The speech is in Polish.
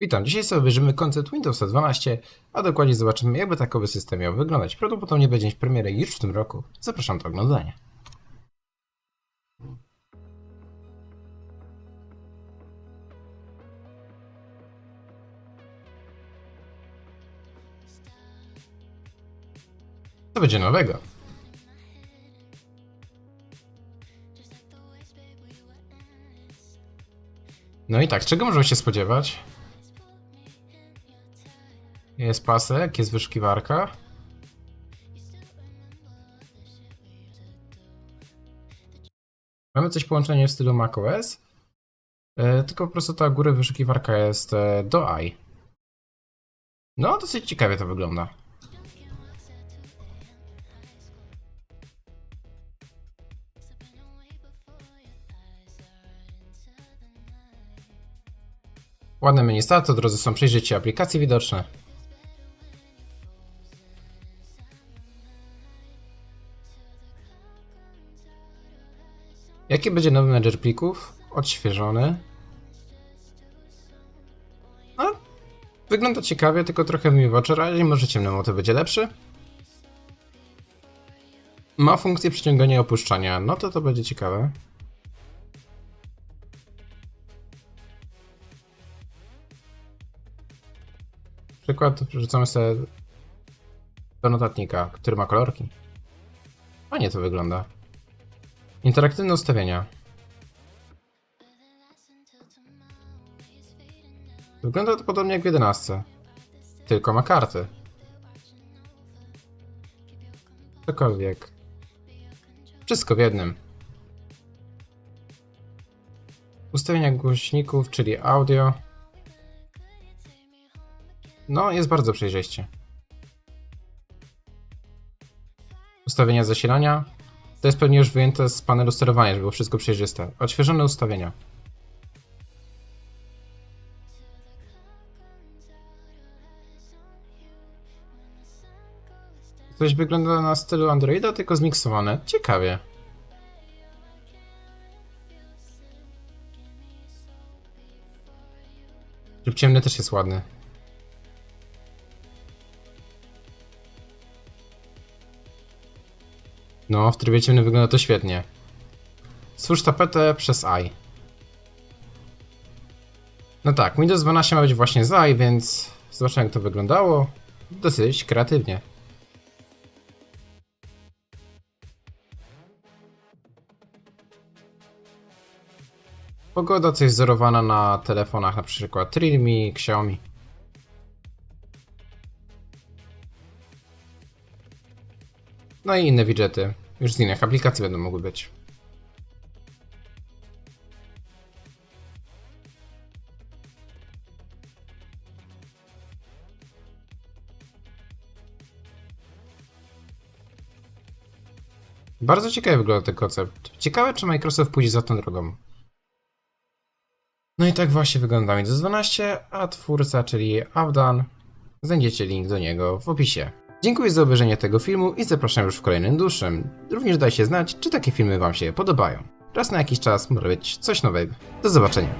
Witam, dzisiaj sobie obejrzymy koncept Windowsa 12, a dokładnie zobaczymy jakby takowy system miał wyglądać. Prawdopodobnie będzie mieć premierę już w tym roku. Zapraszam do oglądania. Co będzie nowego? No i tak, czego możemy się spodziewać? Jest pasek, jest wyszukiwarka. Mamy coś połączenie w stylu macOS, e, tylko po prostu ta góra wyszukiwarka jest e, do AI. No, dosyć ciekawie to wygląda. Ładne menu start, od razu są przejrzycie aplikacje widoczne. Jaki będzie nowy menedżer plików? Odświeżony. No, wygląda ciekawie, tylko trochę mi w oczy razi, może ciemnemu to będzie lepszy. Ma funkcję przyciągania i opuszczania, no to to będzie ciekawe. Przykład wrzucamy sobie do notatnika, który ma kolorki. Fajnie to wygląda. Interaktywne ustawienia. Wygląda to podobnie jak w 11. Tylko ma karty. Cokolwiek. Wszystko w jednym. Ustawienia głośników, czyli audio. No, jest bardzo przejrzyście. Ustawienia zasilania. To jest pewnie już wyjęte z panelu sterowania, żeby było wszystko przejrzyste. Odświeżone ustawienia. Coś wygląda na stylu Androida, tylko zmiksowane. Ciekawie. Tryb ciemny też jest ładny. No, w trybie ciemnym wygląda to świetnie. Stwórz tapetę przez AI. No tak, Windows 12 ma być właśnie z AI, więc zobaczymy jak to wyglądało. Dosyć kreatywnie. Pogoda coś wzorowana na telefonach, na przykład Realme, Xiaomi. No i inne widgety. Już z innych aplikacji będą mogły być. Bardzo ciekawy wygląda ten koncept. Ciekawe, czy Microsoft pójdzie za tą drogą. No i tak właśnie wygląda Windows 12, a twórca, czyli Avdan, znajdziecie link do niego w opisie. Dziękuję za obejrzenie tego filmu i zapraszam już w kolejnym dłuższym. Również dajcie znać, czy takie filmy Wam się podobają. Raz na jakiś czas może być coś nowego. Do zobaczenia.